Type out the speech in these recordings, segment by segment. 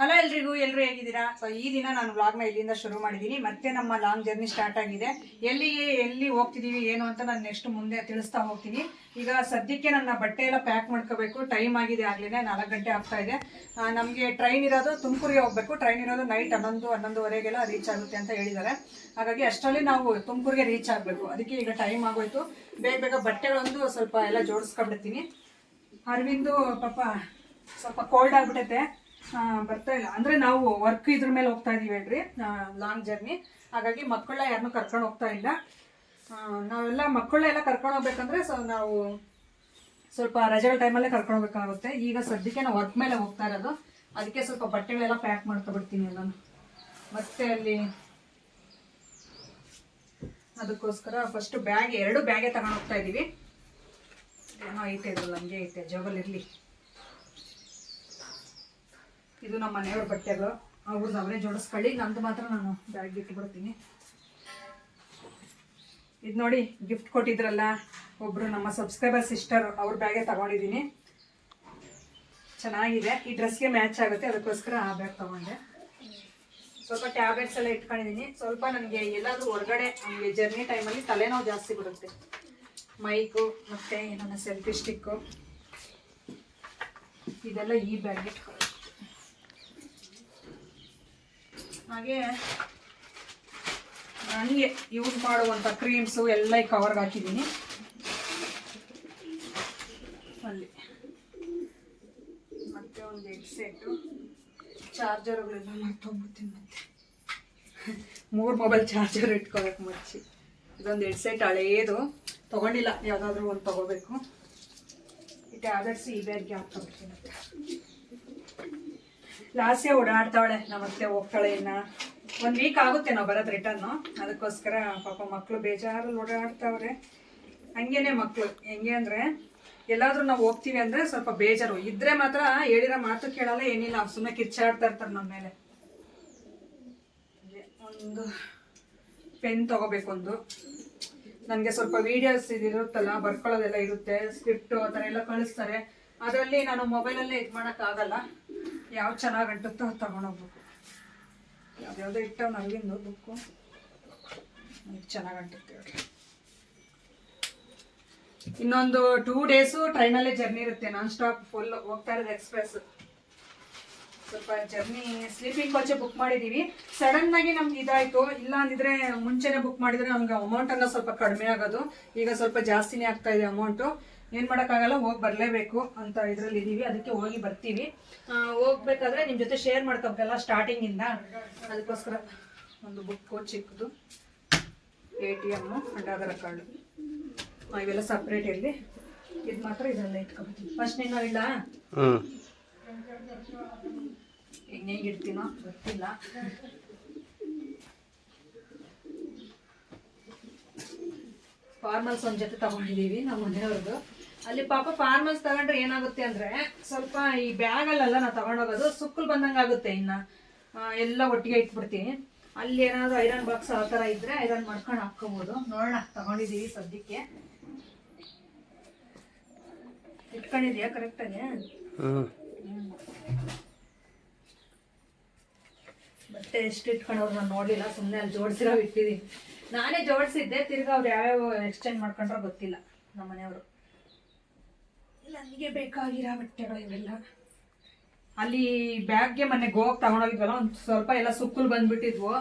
Hello ಎಲ್ರಿಗೂ ಎಲ್ಲರೂ ಹೇಗಿದ್ದೀರಾ? ಸೊ ಈ ದಿನ ನಾನು ವ್ಲಾಗ್ನ ಇಲ್ಲಿಂದ ಶುರು ಮಾಡಿದ್ದೀನಿ ಮತ್ತೆ ನಮ್ಮ ಲಾಂಗ್ ಜರ್ನಿ ಸ್ಟಾರ್ಟ್ ಆಗಿದೆ. ಎಲ್ಲಿಗೆ, ಎಲ್ಲಿ ಹೋಗ್ತಿದ್ದೀವಿ ಏನು ಅಂತ ನಾನು ನೆಕ್ಸ್ಟ್ ಮುಂದೆ ತಿಳಿಸ್ತಾ ಹೋಗ್ತೀನಿ. ಈಗ ಸದ್ಯಕ್ಕೆ ನನ್ನ ಬಟ್ಟೆ ಎಲ್ಲ ಪ್ಯಾಕ್ ಮಾಡ್ಕೋಬೇಕು. ಟೈಮ್ ಆಗಿದೆ ಆಗಲೇ ನಾಲ್ಕು ಗಂಟೆ ಆಗ್ತಾ ಇದೆ. ನಮಗೆ ಟ್ರೈನ್ ಇರೋದು ತುಮಕೂರಿಗೆ ಹೋಗಬೇಕು. ಟ್ರೈನ್ ಇರೋದು ನೈಟ್ ಹನ್ನೊಂದು, ಹನ್ನೊಂದುವರೆಗೆಲ್ಲ ರೀಚ್ ಆಗುತ್ತೆ ಅಂತ ಹೇಳಿದ್ದಾರೆ. ಹಾಗಾಗಿ ಅಷ್ಟರಲ್ಲಿ ನಾವು ತುಮಕೂರಿಗೆ ರೀಚ್ ಆಗಬೇಕು. ಅದಕ್ಕೆ ಈಗ ಟೈಮ್ ಆಗೋಯ್ತು. ಬೇಗ ಬೇಗ ಬಟ್ಟೆಗಳೊಂದು ಸ್ವಲ್ಪ ಎಲ್ಲ ಜೋಡಿಸ್ಕೊಂಡ್ಬಿಡ್ತೀನಿ. ಅರವಿಂದು, ಪಾಪ ಸ್ವಲ್ಪ ಕೋಲ್ಡ್ ಆಗ್ಬಿಟ್ಟೈತೆ. ಬರ್ತಾ ಇಲ್ಲ. ಅಂದ್ರೆ ನಾವು ವರ್ಕ್ ಇದ್ರ ಮೇಲೆ ಹೋಗ್ತಾ ಇದೀವಿ ಹೇಳ್ರಿ. ಲಾಂಗ್ ಜರ್ನಿ ಹಾಗಾಗಿ ಮಕ್ಕಳ ಯಾರನ್ನೂ ಕರ್ಕೊಂಡು ಹೋಗ್ತಾ ಇಲ್ಲ. ನಾವೆಲ್ಲ ಮಕ್ಕಳನ್ನೆಲ್ಲ ಕರ್ಕೊಂಡು ಹೋಗ್ಬೇಕಂದ್ರೆ ಸೊ, ನಾವು ಸ್ವಲ್ಪ ರಜೆಗಳ ಟೈಮಲ್ಲೇ ಕರ್ಕೊಂಡು ಹೋಗ್ಬೇಕಾಗುತ್ತೆ. ಈಗ ಸದ್ಯಕ್ಕೆ ನಾವು ವರ್ಕ್ ಮೇಲೆ ಹೋಗ್ತಾ ಇರೋದು. ಅದಕ್ಕೆ ಸ್ವಲ್ಪ ಬಟ್ಟೆಗಳೆಲ್ಲ ಪ್ಯಾಕ್ ಮಾಡ್ಕೊಬಿಡ್ತೀನಿ ನಾನು. ಮತ್ತೆ ಅಲ್ಲಿ ಅದಕ್ಕೋಸ್ಕರ ಫಸ್ಟ್ ಬ್ಯಾಗ್ ಎರಡು ಬ್ಯಾಗೆ ತಗೊಂಡು ಹೋಗ್ತಾ ಇದ್ದೀವಿ ಏನೋ ಐತೆ ಇದ್ರಲ್ಲ ನಮಗೆ ಐತೆ ಜೋಬಲ್ ಇರಲಿ. ಇದು ನಮ್ಮ ಮನೆಯವ್ರ ಬಟ್ಟೆಗಳು. ಅವ್ರದ್ದು ಅವರೇ ಜೋಡಿಸ್ಕೊಳ್ಳಿ. ನಂದು ಮಾತ್ರ ನಾನು ಬ್ಯಾಗ್ ಇಟ್ಬಿಡ್ತೀನಿ ಇದು ನೋಡಿ ಗಿಫ್ಟ್ ಕೊಟ್ಟಿದ್ರಲ್ಲ, ಒಬ್ರು ನಮ್ಮ ಸಬ್ಸ್ಕ್ರೈಬರ್ ಸಿಸ್ಟರ್ ಅವ್ರ ಬ್ಯಾಗೆ ತಗೊಂಡಿದ್ದೀನಿ. ಚೆನ್ನಾಗಿದೆ. ಈ ಡ್ರೆಸ್ಗೆ ಮ್ಯಾಚ್ ಆಗುತ್ತೆ. ಅದಕ್ಕೋಸ್ಕರ ಆ ಬ್ಯಾಗ್ ತಗೊಂಡೆ. ಸ್ವಲ್ಪ ಟ್ಯಾಬ್ಲೆಟ್ಸ್ ಎಲ್ಲ ಇಟ್ಕೊಂಡಿದ್ದೀನಿ. ಸ್ವಲ್ಪ ನನಗೆ ಎಲ್ಲಾದರೂ ಹೊರಗಡೆ, ನಮಗೆ ಜರ್ನಿ ಟೈಮಲ್ಲಿ ತಲೆನೋವು ಜಾಸ್ತಿ ಬರುತ್ತೆ. ಮೈಕು ಮತ್ತೆ ನನ್ನ ಸೆಲ್ಫಿ ಸ್ಟಿಕ್ಕು ಇದೆಲ್ಲ ಈ ಬ್ಯಾಗ್ ಇಟ್ಕೊಳ್ಳಿ ಹಾಗೆ ನನಗೆ ಯೂಸ್ ಮಾಡುವಂಥ ಕ್ರೀಮ್ಸು ಎಲ್ಲ ಈ ಕವರ್ಗೆ ಹಾಕಿದ್ದೀನಿ. ಅಲ್ಲಿ. ಮತ್ತೆ ಒಂದು ಹೆಡ್ಸೆಟ್ಟು ಚಾರ್ಜರ್ಗಳೆಲ್ಲ ಮರ್ತೋಗ್ಬಿಡ್ತೀನಿ ಮತ್ತೆ. ಮೂರು ಮೊಬೈಲ್ ಚಾರ್ಜರ್ ಇಟ್ಕೊಳಕ್ಕೆ ಮಚ್ಚಿ. ಇದೊಂದು ಹೆಡ್ಸೆಟ್ ಹಳೇದು. ತೊಗೊಂಡಿಲ್ಲ, ಯಾವುದಾದ್ರೂ ಒಂದು ತೊಗೋಬೇಕು. ಈ ಟ್ಯಾಬ್ಲೆಟ್ಸ್ ಈ ಬ್ಯಾಗ್ಗೆ ಹಾಕ್ಕೊಬಿಡ್ತೀನಿ ಮತ್ತೆ. ಲಾಸ್ಯ ಓಡಾಡ್ತಾವಳೆ ನಮ್ಮತ್ತೆ ಹೋಗ್ತಾಳೆ ಇನ್ನ. ಒಂದ್ ವೀಕ್ ಆಗುತ್ತೆ ನಾವು ಬರೋದು ರಿಟರ್ನ್ ಅದಕ್ಕೋಸ್ಕರ ಪಾಪ ಮಕ್ಕಳು ಬೇಜಾರಲ್ಲಿ ಓಡಾಡ್ತಾವ್ರೆ. ಹಂಗೇನೆ ಮಕ್ಕಳು ಹೆಂಗೆ ಅಂದ್ರೆ, ಎಲ್ಲಾದ್ರೂ ನಾವು ಹೋಗ್ತೀವಿ ಅಂದ್ರೆ ಸ್ವಲ್ಪ ಬೇಜಾರು. ಇದ್ರೆ ಮಾತ್ರ ಹೇಳಿರೋ ಮಾತು ಕೇಳಲ್ಲ, ಏನಿಲ್ಲ. ಸುಮ್ಮನೆ ಕಿರ್ಚಾಡ್ತಾ ಇರ್ತಾರೆ ನಮ್ಮ ಮೇಲೆ. ಒಂದು ಪೆನ್ ತಗೋಬೇಕು ಒಂದು. ನನಗೆ ಸ್ವಲ್ಪ ವಿಡಿಯೋಸ್ ಇದಿರುತ್ತಲ್ಲ, ಬರ್ಕೊಳ್ಳೋದೆಲ್ಲ ಇರುತ್ತೆ ಸ್ಕ್ರಿಪ್ಟ್ ಆ ಥರ ಎಲ್ಲ ಕಳಿಸ್ತಾರೆ. ಅದರಲ್ಲಿ ನಾನು ಮೊಬೈಲಲ್ಲೇ ಇದು ಮಾಡೋಕ್ಕಾಗಲ್ಲ. ಯಾವ್ದು ಚೆನ್ನಾಗಿ ಅಂಟುತ್ತೋ ಅದು ತಗೊಂಡೋಗ್ಬೇಕು. ಯಾವ್ದ್ಯಾವ್ದೋ ಇಟ್ಟವ್ ನನಗಿಂದು ಬುಕ್ಕು. ಚೆನ್ನಾಗಿ ಅಂಟುತ್ತೆ ಹೇಳ್ರಿ ಇನ್ನೊಂದು ಟೂ ಡೇಸು ಟ್ರೈನಲ್ಲೇ ಜರ್ನಿ ಇರುತ್ತೆ. ನಾನ್ ಸ್ಟಾಪ್ ಫುಲ್ ಹೋಗ್ತಾ ಇರೋದು ಎಕ್ಸ್ಪ್ರೆಸ್. ಸ್ವಲ್ಪ ಜರ್ನಿ ಸ್ಲೀಪಿಂಗ್ ಕೋಚೆ ಬುಕ್ ಮಾಡಿದೀವಿ. ಸಡನ್ ಆಗಿ ನಮ್ಗೆ ಇದಾಯ್ತು. ಇಲ್ಲ ಅಂದಿದ್ರೆ ಮುಂಚೆನೆ ಬುಕ್ ಮಾಡಿದ್ರೆ ನಮ್ಗೆ ಅಮೌಂಟ್ ಅನ್ನ ಸ್ವಲ್ಪ ಕಡಿಮೆ ಆಗೋದು. ಈಗ ಸ್ವಲ್ಪ ಜಾಸ್ತಿನೇ ಆಗ್ತಾ ಇದೆ ಅಮೌಂಟು. ಏನ್ ಮಾಡೋಕ್ಕಾಗಲ್ಲ ಹೋಗಿ ಬರಲೇಬೇಕು ಅಂತ ಇದ್ರಲ್ಲಿ ಇದೀವಿ. ಅದಕ್ಕೆ ಹೋಗಿ ಬರ್ತೀವಿ. ಹೋಗ್ಬೇಕಾದ್ರೆ ನಿಮ್ ಜೊತೆ ಶೇರ್ ಮಾಡ್ಕೋಬೇಕಲ್ಲ ಸ್ಟಾರ್ಟಿಂಗ್ ಇಂದ ಅದಕ್ಕೋಸ್ಕರ ಒಂದು ಬುಕ್ ಚಿಕ್ಕದು A T M and Aadhaar card ಇವೆಲ್ಲ ಸಪ್ರೇಟ್ ಇರಲಿ ಇದು ಮಾತ್ರ ಇದರಲ್ಲೇ ಇಟ್ಕೊಬೇಕು. ಫಸ್ಟ್ ನೀನು ಇಲ್ಲ? ಹೆಂಗೆ ಇಡ್ತೀನೋ ಗೊತ್ತಿಲ್ಲ. ಫಾರ್ಮಲ್ಸ್ ಒಂದು ಜೊತೆ ತಗೊಂಡಿದೀವಿ ನಮ್ಮ ಮನೆಯವ್ರದ್ದು. ಅಲ್ಲಿ ಪಾಪ ಫಾರ್ಮಲ್ಸ್ ತಗೊಂಡ್ರೆ ಏನಾಗುತ್ತೆ ಅಂದ್ರೆ ಸ್ವಲ್ಪ ಈ ಬ್ಯಾಗ್ ಅಲ್ಲೆಲ್ಲ ನಾವು ತಗೊಂಡೋಗೋದು ಸುಕ್ಕಲ್ ಬಂದಂಗ ಆಗುತ್ತೆ ಇನ್ನ. ಎಲ್ಲ ಒಟ್ಟಿಗೆ ಇಟ್ಬಿಡ್ತೀನಿ. ಅಲ್ಲಿ ಏನಾದ್ರು ಐರನ್ ಬಾಕ್ಸ್ ಆ ಥರ ಇದ್ರೆ ಐರನ್ ಮಾಡ್ಕೊಂಡು ಹಾಕ್ಕೋಬೋದು. ನೋಡೋಣ ತಗೊಂಡಿದೀವಿ ಸದ್ಯಕ್ಕೆ. ಇಟ್ಕೊಂಡಿದ್ಯಾ? ಕರೆಕ್ಟಾಗಿ ಆಗಿ? ಬಟ್ಟೆ ಎಷ್ಟು ಇಟ್ಕೊಂಡವ್ರು ನಾನು ನೋಡಲಿಲ್ಲ. ಸುಮ್ಮನೆ ಅಲ್ಲಿ ಜೋಡಿಸಿರೋ ಇಟ್ಟಿದ್ದೀನಿ ನಾನೇ ಜೋಡಿಸಿದ್ದೆ. ತಿರ್ಗಾ ಅವ್ರು ಯಾವ್ಯಾವ ಎಕ್ಸ್ಚೇಂಜ್ ಮಾಡ್ಕೊಂಡ್ರೋ ಗೊತ್ತಿಲ್ಲ ನಮ್ಮ ಮನೆಯವರು ನನಗೆ ಬೇಕಾಗಿರೋ ಬಟ್ಟೆಗಳು ಇವೆಲ್ಲ. ಅಲ್ಲಿ ಬ್ಯಾಗ್ಗೆ ಮೊನ್ನೆ ಗೋವಾಗೆ ತಗೊಂಡೋಗಿದ್ವಲ್ಲ, ಒಂದು ಸ್ವಲ್ಪ ಎಲ್ಲ ಸುಕ್ಕುಲ್ ಬಂದ್ಬಿಟ್ಟಿದ್ವು.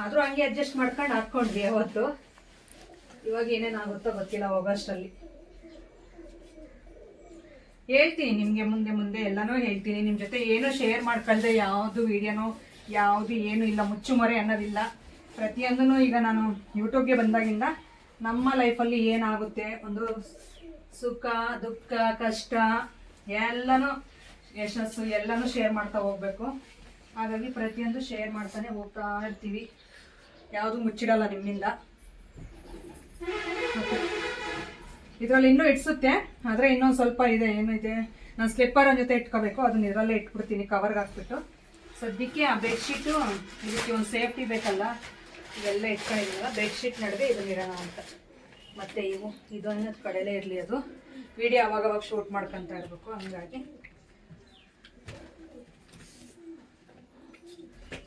ಆದರೂ ಹಂಗೆ ಅಡ್ಜಸ್ಟ್ ಮಾಡ್ಕೊಂಡು ಹಾಕ್ಕೊಂಡ್ವಿ ಅವತ್ತು. ಇವಾಗ ಏನೇನಾಗುತ್ತೋ ಗೊತ್ತಿಲ್ಲ ಹೋಗೋಷ್ಟರಲ್ಲಿ ಹೇಳ್ತೀನಿ ನಿಮಗೆ ಮುಂದೆ ಮುಂದೆ ಎಲ್ಲನೂ ಹೇಳ್ತೀನಿ. ನಿಮ್ಮ ಜೊತೆ ಏನು ಶೇರ್ ಮಾಡ್ಕೊಳ್ದೆ ಯಾವುದು ವೀಡಿಯೋನೋ ಯಾವುದು ಏನು ಇಲ್ಲ, ಮುಚ್ಚುಮೊರೆ ಅನ್ನೋದಿಲ್ಲ. ಪ್ರತಿಯೊಂದೂ ಈಗ ನಾನು ಯೂಟ್ಯೂಬ್ಗೆ ಬಂದಾಗಿಂದ ನಮ್ಮ ಲೈಫಲ್ಲಿ ಏನಾಗುತ್ತೆ ಒಂದು ಸುಖ, ದುಃಖ, ಕಷ್ಟ, ಎಲ್ಲನೂ, ಯಶಸ್ಸು ಎಲ್ಲನೂ ಶೇರ್ ಮಾಡ್ತಾ ಹೋಗ್ಬೇಕು. ಹಾಗಾಗಿ ಪ್ರತಿಯೊಂದು ಶೇರ್ ಮಾಡ್ತಾನೆ ಹೋಗ್ತಾ ಇರ್ತೀವಿ. ಯಾವುದು ಮುಚ್ಚಿಡಲ್ಲ ನಿಮ್ಮಿಂದ. ಇದರಲ್ಲಿ ಇನ್ನೂ ಇಡ್ಸುತ್ತೆ, ಆದರೆ ಇನ್ನೊಂದು ಸ್ವಲ್ಪ ಇದೆ, ಏನಿದೆ, ನಾನು ಸ್ಲಿಪ್ಪರ್ ಜೊತೆ ಇಟ್ಕೋಬೇಕು, ಅದನ್ನ ಇದರಲ್ಲೇ ಇಟ್ಬಿಡ್ತೀನಿ ಕವರ್ಗೆ ಹಾಕ್ಬಿಟ್ಟು. ಸದ್ಯಕ್ಕೆ ಆ ಬೆಡ್ಶೀಟು ಇದಕ್ಕೆ ಒಂದು ಸೇಫ್ಟಿ ಬೇಕಲ್ಲ, ಇದೆಲ್ಲ ಇಟ್ಕೊಂಡಿದ್ದೀನಲ್ಲ ಬೆಡ್ಶೀಟ್ ನಡುವೆ ಇದನ್ನ ಇರೋಣ ಅಂತ. ಮತ್ತೆ ಇವು ಇದೊಂದು ಕಡೆಯಲ್ಲೇ ಇರಲಿ ಅದು. ವಿಡಿಯೋ ಅವಾಗ ಅವಾಗ ಶೂಟ್ ಮಾಡ್ಕೊತಾ ಇರಬೇಕು, ಹಂಗಾಗಿ.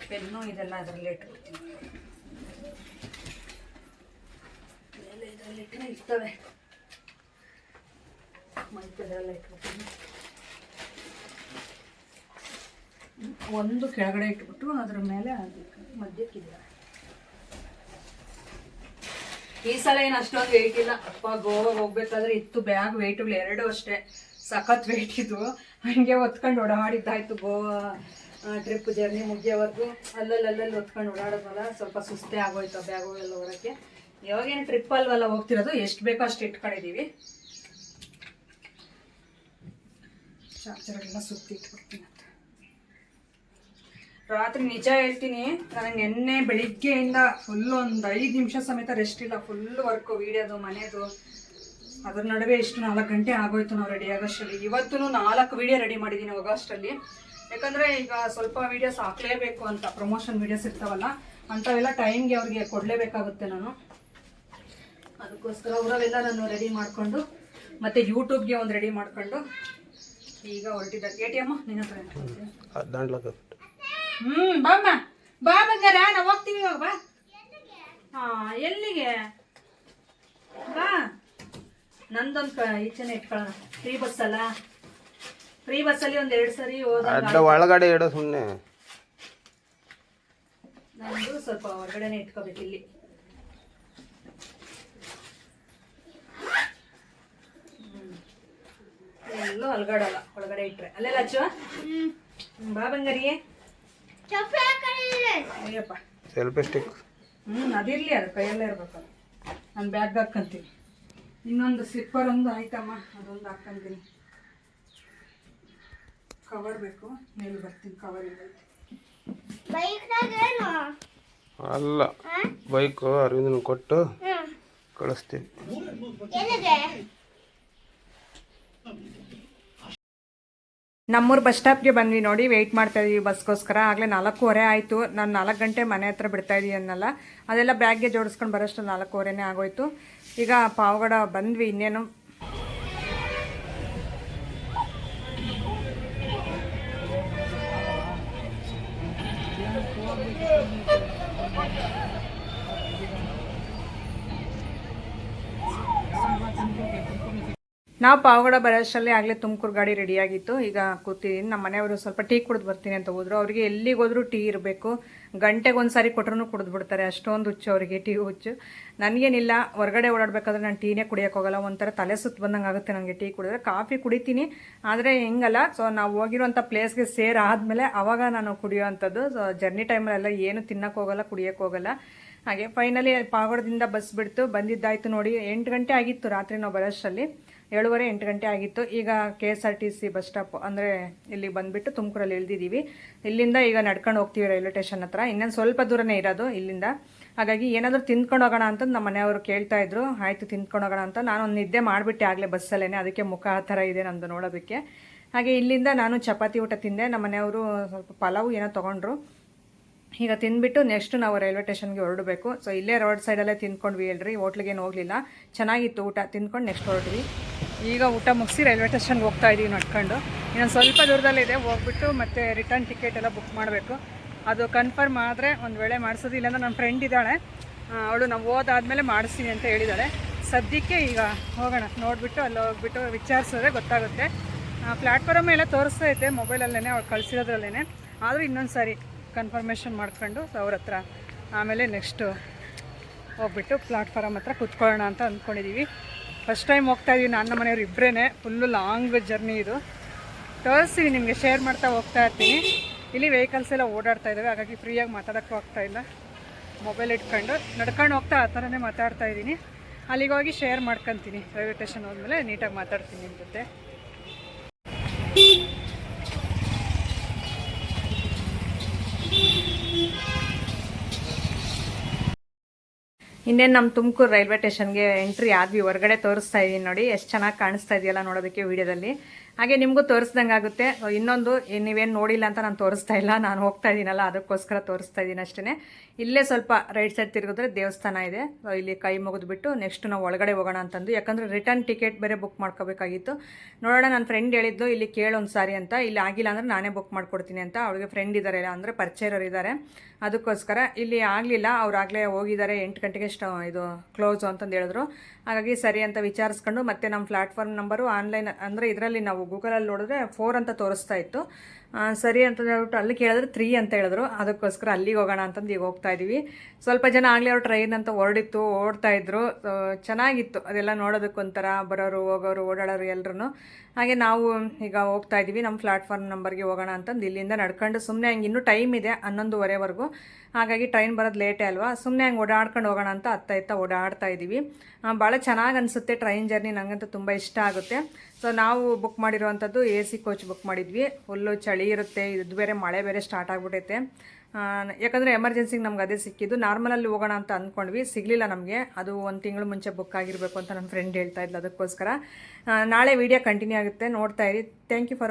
ಪೆನ್ನು ಇದೆಲ್ಲ ಅದರಲ್ಲಿ ಇಟ್ಬಿಡ್ತೀನಿ ಇಟ್ಟರೆ ಇರ್ತವೆ. ಮೈಕದೆಲ್ಲ ಇಟ್ಬಿಡ್ತೀನಿ ಒಂದು ಕೆಳಗಡೆ ಇಟ್ಬಿಟ್ಟು ಅದ್ರ ಮೇಲೆ ಅದಕ್ಕೆ ಮಧ್ಯಕ್ಕಿದೆ ಈ ಸಲ ಏನು ಅಷ್ಟೊಂದು ವೆಯ್ಟ್ ಇಲ್ಲ. ಅಪ್ಪ ಗೋವಾಗ ಹೋಗ್ಬೇಕಾದ್ರೆ ಇತ್ತು ಬ್ಯಾಗ್ ವೆಯ್ಟ್ಗಳು ಎರಡು ಅಷ್ಟೇ. ಸಖತ್ ವೆಯ್ಟ್ ಇದ್ವು. ಹಂಗೆ ಹೊತ್ಕೊಂಡು ಓಡಾಡಿದ್ದಾಯ್ತು ಗೋವಾ ಟ್ರಿಪ್ ಜರ್ನಿ ಮುಗಿಯೋವರೆಗೂ. ಅಲ್ಲಲ್ಲಿ ಅಲ್ಲಲ್ಲಿ ಹೊತ್ಕೊಂಡು ಓಡಾಡೋದಲ್ಲ ಸ್ವಲ್ಪ ಸುಸ್ತೇ ಆಗೋಯ್ತು ಎಲ್ಲ ಹೊರಕ್ಕೆ. ಇವಾಗೇನು ಟ್ರಿಪ್ ಅಲ್ವಲ್ಲ, ಹೋಗ್ತಿರೋದು? ಎಷ್ಟು ಬೇಕೋ ಅಷ್ಟು ಇಟ್ಕೊಂಡಿದ್ದೀವಿ ಚಾರ್ಜರ್ಗೆಲ್ಲ ಸುತ್ತಿ ಇಟ್ಬಿಡ್ತೀನಿ. ರಾತ್ರಿ ನಿಜ ಹೇಳ್ತೀನಿ, ನನಗೆ ನಿನ್ನೆ ಬೆಳಿಗ್ಗೆಯಿಂದ ಫುಲ್ ಒಂದು ಐದು ನಿಮಿಷ ಸಮೇತ ರೆಸ್ಟ್ ಇಲ್ಲ ಫುಲ್ ವರ್ಕು ವೀಡಿಯೋದು ಮನೆಯದು ಅದ್ರ ನಡುವೆ ಇಷ್ಟು ನಾಲ್ಕು ಗಂಟೆ ಆಗೋಯ್ತು ನಾವು ರೆಡಿ ಆಗೋಷ್ಟರಲ್ಲಿ ಇವತ್ತು ನಾಲ್ಕು ವೀಡಿಯೋ ರೆಡಿ ಮಾಡಿದ್ದೀನಿ ಆಗಸ್ಟಲ್ಲಿ. ಯಾಕಂದರೆ ಈಗ ಸ್ವಲ್ಪ ವೀಡಿಯೋಸ್ ಹಾಕಲೇಬೇಕು ಅಂತ ಪ್ರಮೋಷನ್ ವೀಡಿಯೋಸ್ ಇರ್ತಾವಲ್ಲ, ಅಂಥವೆಲ್ಲ ಟೈಮ್ಗೆ ಅವ್ರಿಗೆ ಕೊಡಲೇಬೇಕಾಗುತ್ತೆ ನಾನು. ಅದಕ್ಕೋಸ್ಕರ ಅವರವೆಲ್ಲ ನಾನು ರೆಡಿ ಮಾಡಿಕೊಂಡು, ಮತ್ತು ಯೂಟ್ಯೂಬ್ಗೆ ಒಂದು ರೆಡಿ ಮಾಡಿಕೊಂಡು, ಈಗ ಹೊರಟಿದ್ದ. ಎ ಟಿ ಎಮ್ಮ ನಿನ್ನ ಹತ್ರ ಹ್ಮ್ ಬಾಮ್ಮ. ಬಾ ಬಂಗಾರ ನಾವು ಹೋಗ್ತೀವಿ ಇವಾಗ ಬಾ. ಹಾ ಎಲ್ಲಿಗೆ? ಬಾ. ನಂದೊಂದು ಕ ಈಚೆನೆ ಇಟ್ಕೊಳ್ಳೋಣ. ಫ್ರೀ ಬಸ್ ಅಲ್ಲ? ಫ್ರೀ ಬಸ್ಸಲ್ಲಿ ಒಂದ್ ಎರಡು ಸರಿ ಅಡ್ಡ ಒಳಗಡೆ ಇಡೋ ಸುಮ್ಮನೆ ನಂದು ಸ್ವಲ್ಪ ಹೊರಗಡೆನೆ ಇಟ್ಕೋಬೇಕು ಇಲ್ಲಿ. ಹ್ಮ್. ಎಲ್ಲೂ ಅಲ್ಗಾಡಲ್ಲ ಒಳಗಡೆ ಇಟ್ರೆ. ಅಲ್ಲೆಲ್ಲ ಲಚ್ಚು ಹ್ಮ್, ಬಾ ಬಂಗಾರಿಗೆ ಅಯ್ಯಪ್ಪ ಸೆಲ್ಫಿ ಸ್ಟಿಕ್ ಹ್ಞೂ ಅದಿರಲಿ ಅದು ಕೈಯಲ್ಲೇ ಇರ್ಬೇಕು. ಅದು ನಾನು ಬ್ಯಾಗ್ ಹಾಕ್ಕಂತೀನಿ. ಇನ್ನೊಂದು ಸ್ಲಿಪ್ಪರ್ ಒಂದು ಆಯ್ತಮ್ಮ ಅದೊಂದು ಹಾಕ್ಕಂತೀನಿ. ಕವರ್ ಬೇಕು ಮೇಲೆ ಬರ್ತೀನಿ ಕವರ್ ಇಲ್ಲ ಅಲ್ಲ ಬೈಕು ಅರವಿಂದನ ಕೊಟ್ಟು ಕಳಿಸ್ತೀವಿ ನಮ್ಮೂರು ಬಸ್ ಸ್ಟಾಪ್ಗೆ ಬಂದ್ವಿ ನೋಡಿ ವೆಯ್ಟ್ ಮಾಡ್ತಾ ಇದೀವಿ ಬಸ್ಗೋಸ್ಕರ. ಆಗಲೇ ನಾಲ್ಕೂವರೆ ಆಯಿತು. ನಾನು ನಾಲ್ಕು ಗಂಟೆ ಮನೆ ಹತ್ರ ಬಿಡ್ತಾ ಇದೀನಿ ಅನ್ನಲ್ಲ. ಅದೆಲ್ಲ ಬ್ಯಾಗ್ಗೆ ಜೋಡಿಸ್ಕೊಂಡು ಬರೋಷ್ಟು ನಾಲ್ಕೂವರೆನೇ ಆಗೋಯ್ತು. ಈಗ ಪಾವಗಡ ಬಂದ್ವಿ, ಇನ್ನೇನು? ನಾವು ಪಾವಗಡ ಬರೋಷ್ಟರಲ್ಲಿ ಆಗಲೇ ತುಮಕೂರು ಗಾಡಿ ರೆಡಿಯಾಗಿತ್ತು ಈಗ ಕೂತಿದ್ದೀನಿ ನಮ್ಮ ಮನೆಯವರು ಸ್ವಲ್ಪ ಟೀ ಕುಡಿದು ಬರ್ತೀನಿ ಅಂತ ಹೋದ್ರು. ಅವರಿಗೆ ಎಲ್ಲಿಗೆ ಹೋದರೂ ಟೀ ಇರಬೇಕು. ಗಂಟೆಗೆ ಒಂದು ಸಾರಿ ಕೊಟ್ಟರು ಕುಡಿದು ಬಿಡ್ತಾರೆ. ಅಷ್ಟೊಂದು ಹುಚ್ಚು ಅವರಿಗೆ ಟೀ ಹುಚ್ಚು. ನನಗೇನಿಲ್ಲ, ಹೊರಗಡೆ ಓಡಾಡಬೇಕಾದ್ರೆ ನಾನು ಟೀನೇ ಹೋಗಲ್ಲ. ಒಂಥರ ತಲೆ ಸುತ್ತ ಬಂದಂಗೆ ಆಗುತ್ತೆ ನನಗೆ ಟೀ ಕುಡಿದ್ರೆ. ಕಾಫಿ ಕುಡಿತೀನಿ. ಆದರೆ ಹೆಂಗಲ್ಲ, ಸೊ ನಾವು ಹೋಗಿರುವಂಥ ಪ್ಲೇಸ್ಗೆ ಸೇರ್ ಆದಮೇಲೆ ಆವಾಗ ನಾನು ಕುಡಿಯೋ ಅಂಥದ್ದು ಸೊ ಜರ್ನಿ ಟೈಮಲ್ಲೆಲ್ಲ ಏನು ತಿನ್ನಕ್ಕೆ ಹೋಗಲ್ಲ, ಕುಡಿಯೋಕೆ ಹೋಗಲ್ಲ. ಹಾಗೆ ಫೈನಲಿ ಪಾವಗಡದಿಂದ ಬಸ್ ಬಿಡ್ತು. ಬಂದಿದ್ದಾಯಿತು ನೋಡಿ. ಎಂಟು ಗಂಟೆ ಆಗಿತ್ತು ರಾತ್ರಿ ನಾವು ಬರೋಷ್ಟರಲ್ಲಿ ಏಳುವರೆ ಎಂಟು ಗಂಟೆ ಆಗಿತ್ತು. ಈಗ K S R T C bus stop ಅಂದರೆ ಇಲ್ಲಿ ಬಂದುಬಿಟ್ಟು ತುಮಕೂರಲ್ಲಿ ಇಳಿದಿದ್ದೀವಿ. ಇಲ್ಲಿಂದ ಈಗ ನಡ್ಕೊಂಡು ಹೋಗ್ತೀವಿ ರೈಲ್ವೆ ಸ್ಟೇಷನ್ ಹತ್ರ. ಇನ್ನೊಂದು ಸ್ವಲ್ಪ ದೂರನೇ ಇರೋದು ಇಲ್ಲಿಂದ. ಹಾಗಾಗಿ ಏನಾದರೂ ತಿಂದ್ಕೊಂಡು ಹೋಗೋಣ ಅಂತ ನಮ್ಮ ಮನೆಯವರು ಕೇಳ್ತಾ ಇದ್ರು. ಆಯಿತು, ತಿಂದ್ಕೊಂಡು ಹೋಗೋಣ ಅಂತ. ನಾನು ಒಂದು ನಿದ್ದೆ ಮಾಡಿಬಿಟ್ಟೆ ಆಗಲೇ ಬಸ್ಸಲ್ಲೇ ಅದಕ್ಕೆ ಮುಖ ಆ ಥರ ಇದೆ ನಮ್ಮದು ನೋಡೋದಕ್ಕೆ. ಹಾಗೆ ಇಲ್ಲಿಂದ ನಾನು ಚಪಾತಿ ಊಟ ತಿಂದೆ. ನಮ್ಮ ಮನೆಯವರು ಸ್ವಲ್ಪ ಪಲಾವು ಏನೋ ತೊಗೊಂಡ್ರು. ಈಗ ತಿಂದ್ಬಿಟ್ಟು ನೆಕ್ಸ್ಟ್ ನಾವು ರೈಲ್ವೆ ಸ್ಟೇಷನ್ಗೆ ಹೊರಡಬೇಕು. ಸೊ ಇಲ್ಲೇ ರೋಡ್ ಸೈಡಲ್ಲೇ ತಿಂದ್ಕೊಂಡ್ವಿ ಹೇಳ್ರಿ ಹೋಟ್ಲಿಗೇನು ಹೋಗಲಿಲ್ಲ. ಚೆನ್ನಾಗಿತ್ತು ಊಟ. ತಿಂದ್ಕೊಂಡು ನೆಕ್ಸ್ಟ್ ಹೊರಟ್ವಿ. ಈಗ ಊಟ ಮುಗಿಸಿ ರೈಲ್ವೆ ಸ್ಟೇಷನ್ಗೆ ಹೋಗ್ತಾ ಇದ್ದೀವಿ ನಡ್ಕೊಂಡು. ಇನ್ನೊಂದು ಸ್ವಲ್ಪ ದೂರದಲ್ಲಿದೆ, ಹೋಗ್ಬಿಟ್ಟು ಮತ್ತೆ ರಿಟರ್ನ್ ಟಿಕೆಟ್ ಎಲ್ಲ ಬುಕ್ ಮಾಡಬೇಕು. ಅದು ಕನ್ಫರ್ಮ್ ಆದರೆ ಒಂದು ವೇಳೆ ಮಾಡಿಸೋದು ಇಲ್ಲಾಂದ್ರೆ ನನ್ನ ಫ್ರೆಂಡ್ ಇದ್ದಾಳೆ. ಅವಳು ನಾವು ಓದಾದ್ಮೇಲೆ ಮಾಡಿಸ್ತೀನಿ ಅಂತ ಹೇಳಿದ್ದಾಳೆ ಸದ್ಯಕ್ಕೆ ಈಗ ಹೋಗೋಣ, ನೋಡಿಬಿಟ್ಟು ಅಲ್ಲಿ ಹೋಗ್ಬಿಟ್ಟು ವಿಚಾರಿಸಿದ್ರೆ ಗೊತ್ತಾಗುತ್ತೆ. ಪ್ಲ್ಯಾಟ್ಫಾರಮ್ ಎಲ್ಲ ತೋರಿಸ್ತಾ ಐತೆ ಮೊಬೈಲಲ್ಲೇ ಅವ್ಳು ಕಳಿಸಿರೋದ್ರಲ್ಲೇ ಆದರೂ ಇನ್ನೊಂದು ಸಾರಿ ಕನ್ಫರ್ಮೇಷನ್ ಮಾಡ್ಕೊಂಡು ಅವ್ರ ಹತ್ರ. ಆಮೇಲೆ ನೆಕ್ಸ್ಟು ಹೋಗ್ಬಿಟ್ಟು ಪ್ಲಾಟ್ಫಾರಮ್ ಹತ್ರ ಕುತ್ಕೊಳ್ಳೋಣ ಅಂತ ಅಂದ್ಕೊಂಡಿದ್ದೀವಿ ಫಸ್ಟ್ ಟೈಮ್ ಹೋಗ್ತಾ ಇದೀವಿ ನನ್ನ ಮನೆಯವ್ರು ಇಬ್ಬರೇ ಫುಲ್ಲು ಲಾಂಗ್ ಜರ್ನಿ ಇದು. ತೋರಿಸ್ತೀವಿ ನಿಮಗೆ ಶೇರ್ ಮಾಡ್ತಾ ಹೋಗ್ತಾ ಇರ್ತೀನಿ. ಇಲ್ಲಿ ವೆಹಿಕಲ್ಸ್ ಎಲ್ಲ ಓಡಾಡ್ತಾ ಇದ್ದಾವೆ ಹಾಗಾಗಿ ಫ್ರೀಯಾಗಿ ಮಾತಾಡೋಕ್ಕೂ ಹೋಗ್ತಾ ಇಲ್ಲ. ಮೊಬೈಲ್ ಇಟ್ಕೊಂಡು ನಡ್ಕೊಂಡು ಹೋಗ್ತಾ ಆ ಥರನೇ ಮಾತಾಡ್ತಾ ಇದ್ದೀನಿ ಅಲ್ಲಿಗೆ ಹೋಗಿ ಶೇರ್ ಮಾಡ್ಕೊತೀನಿ. ರೈಲ್ವೆ ಸ್ಟೇಷನ್ ಹೋದ್ಮೇಲೆ ನೀಟಾಗಿ ಮಾತಾಡ್ತೀನಿ ನಿಮ್ಮ ಜೊತೆ. ಇನ್ನೇನು ನಮ್ಮ ತುಮಕೂರು ರೈಲ್ವೆ ಸ್ಟೇಷನ್ಗೆ ಎಂಟ್ರಿ ಆದ್ವಿ, ಹೊರಗಡೆ ತೋರಿಸ್ತಾ ಇದ್ದೀನಿ ನೋಡಿ, ಎಷ್ಟು ಚೆನ್ನಾಗಿ ಕಾಣಿಸ್ತಾ ಇದೆಯಲ್ಲ ನೋಡೋದಕ್ಕೆ ವಿಡಿಯೋದಲ್ಲಿ ಹಾಗೆ ನಿಮಗೂ ತೋರಿಸ್ದಂಗೆ ಆಗುತ್ತೆ. ಇನ್ನೊಂದು ನೀವೇನು ನೋಡಿಲ್ಲ ಅಂತ ನಾನು ತೋರಿಸ್ತಾ ಇಲ್ಲ. ನಾನು ಹೋಗ್ತಾ ಇದ್ದೀನಲ್ಲ ಅದಕ್ಕೋಸ್ಕರ ತೋರಿಸ್ತಾ ಇದ್ದೀನಿ ಅಷ್ಟೇ ಇಲ್ಲೇ ಸ್ವಲ್ಪ ರೈಟ್ ಸೈಡ್ ತಿರುಗಿದ್ರೆ ದೇವಸ್ಥಾನ ಇದೆ. ಇಲ್ಲಿ ಕೈ ಮುಗಿದ್ಬಿಟ್ಟು ನೆಕ್ಸ್ಟ್ ನಾವು ಒಳಗಡೆ ಹೋಗೋಣ ಅಂತಂದು. ಯಾಕಂದರೆ ರಿಟರ್ನ್ ಟಿಕೆಟ್ ಬೇರೆ ಬುಕ್ ಮಾಡ್ಕೋಬೇಕಾಗಿತ್ತು. ನೋಡೋಣ ನನ್ನ ಫ್ರೆಂಡ್ ಹೇಳಿದ್ದು, ಇಲ್ಲಿ ಕೇಳೊಂದು ಸಾರಿ ಅಂತ. ಇಲ್ಲಿ ಆಗಿಲ್ಲ ಅಂದರೆ ನಾನೇ ಬುಕ್ ಮಾಡ್ಕೊಡ್ತೀನಿ ಅಂತ. ಅವಳಿಗೆ ಫ್ರೆಂಡ್ ಇದ್ದಾರೆ ಅಂದರೆ ಪರಿಚಯರು ಇದ್ದಾರೆ ಅದಕ್ಕೋಸ್ಕರ ಇಲ್ಲಿ ಆಗಲಿಲ್ಲ. ಅವ್ರು ಆಗಲೇ ಹೋಗಿದ್ದಾರೆ. ಎಂಟು ಗಂಟೆಗೆ ಇದು ಕ್ಲೋಸು ಅಂತಂದು ಹೇಳಿದ್ರು. ಹಾಗಾಗಿ ಸರಿ ಅಂತ ವಿಚಾರಿಸ್ಕೊಂಡು ಮತ್ತೆ ನಮ್ಮ ಪ್ಲಾಟ್ಫಾರ್ಮ್ ನಂಬರು ಆನ್ಲೈನ್ ಅಂದರೆ ಇದರಲ್ಲಿ ನಾವು ಗೂಗಲಲ್ಲಿ ನೋಡಿದ್ರೆ ಫೋರ್ ಅಂತ ತೋರಿಸ್ತಾ ಇತ್ತು. ಸರಿ ಅಂತ ಹೇಳ್ಬಿಟ್ಟು ಅಲ್ಲಿ ಕೇಳಿದ್ರೆ ತ್ರೀ ಅಂತ ಹೇಳಿದ್ರು. ಅದಕ್ಕೋಸ್ಕರ ಅಲ್ಲಿಗೆ ಹೋಗೋಣ ಅಂತಂದು ಈಗ ಹೋಗ್ತಾ ಇದ್ದೀವಿ ಸ್ವಲ್ಪ ಜನ ಆಗಲೇ ಅವ್ರು ಟ್ರೈನ್ ಅಂತ ಹೊರಡಿತ್ತು, ಓಡ್ತಾ ಇದ್ರು. ಚೆನ್ನಾಗಿತ್ತು. ಅದೆಲ್ಲ ನೋಡೋದಕ್ಕೊಂಥರ ಬರೋರು, ಹೋಗೋರು, ಓಡಾಡೋರು ಎಲ್ಲರೂ ಹಾಗೆ ನಾವು ಈಗ ಹೋಗ್ತಾ ಇದ್ದೀವಿ ನಮ್ಮ ಪ್ಲಾಟ್ಫಾರ್ಮ್ ನಂಬರ್ಗೆ ಹೋಗೋಣ ಅಂತಂದು ಇಲ್ಲಿಂದ ನಡ್ಕೊಂಡು ಸುಮ್ಮನೆ ಹಂಗೆ ಇನ್ನೂ ಟೈಮ್ ಇದೆ, ಹನ್ನೊಂದುವರೆವರೆಗೂ. ಹಾಗಾಗಿ ಟ್ರೈನ್ ಬರೋದು ಲೇಟೇ ಅಲ್ವಾ? ಸುಮ್ಮನೆ ಹಂಗೆ ಓಡಾಡ್ಕೊಂಡು ಹೋಗೋಣ ಅಂತ ಅತ್ತ ಇತ್ತ ಓಡಾಡ್ತಾ ಇದ್ದೀವಿ ಭಾಳ ಚೆನ್ನಾಗಿ ಅನಿಸುತ್ತೆ ಟ್ರೈನ್ ಜರ್ನಿ ನನಗಂತೂ ತುಂಬ ಇಷ್ಟ ಆಗುತ್ತೆ. ಸೊ ನಾವು ಬುಕ್ ಮಾಡಿರುವಂಥದ್ದು ಎ ಸಿ ಕೋಚ್ ಬುಕ್ ಮಾಡಿದ್ವಿ. ಫುಲ್ಲು ಚಳಿ ಇರುತ್ತೆ, ಇದು ಬೇರೆ ಮಳೆ ಬೇರೆ ಸ್ಟಾರ್ಟ್ ಆಗಿಬಿಟ್ಟೈತೆ ಯಾಕಂದರೆ ಎಮರ್ಜೆನ್ಸಿಗೆ ನಮ್ಗೆ ಅದೇ ಸಿಕ್ಕಿದ್ದು. ನಾರ್ಮಲಲ್ಲಿ ಹೋಗೋಣ ಅಂತ ಅಂದ್ಕೊಂಡ್ವಿ ಸಿಗಲಿಲ್ಲ ನಮಗೆ. ಅದು ಒಂದು ತಿಂಗಳು ಮುಂಚೆ ಬುಕ್ ಆಗಿರಬೇಕು ಅಂತ ನನ್ನ ಫ್ರೆಂಡ್ ಹೇಳ್ತಾ ಇದ್ಲು ಅದಕ್ಕೋಸ್ಕರ. ನಾಳೆ ವಿಡಿಯೋ ಕಂಟಿನ್ಯೂ ಆಗುತ್ತೆ, ನೋಡ್ತಾ ಇರಿ. Thank you for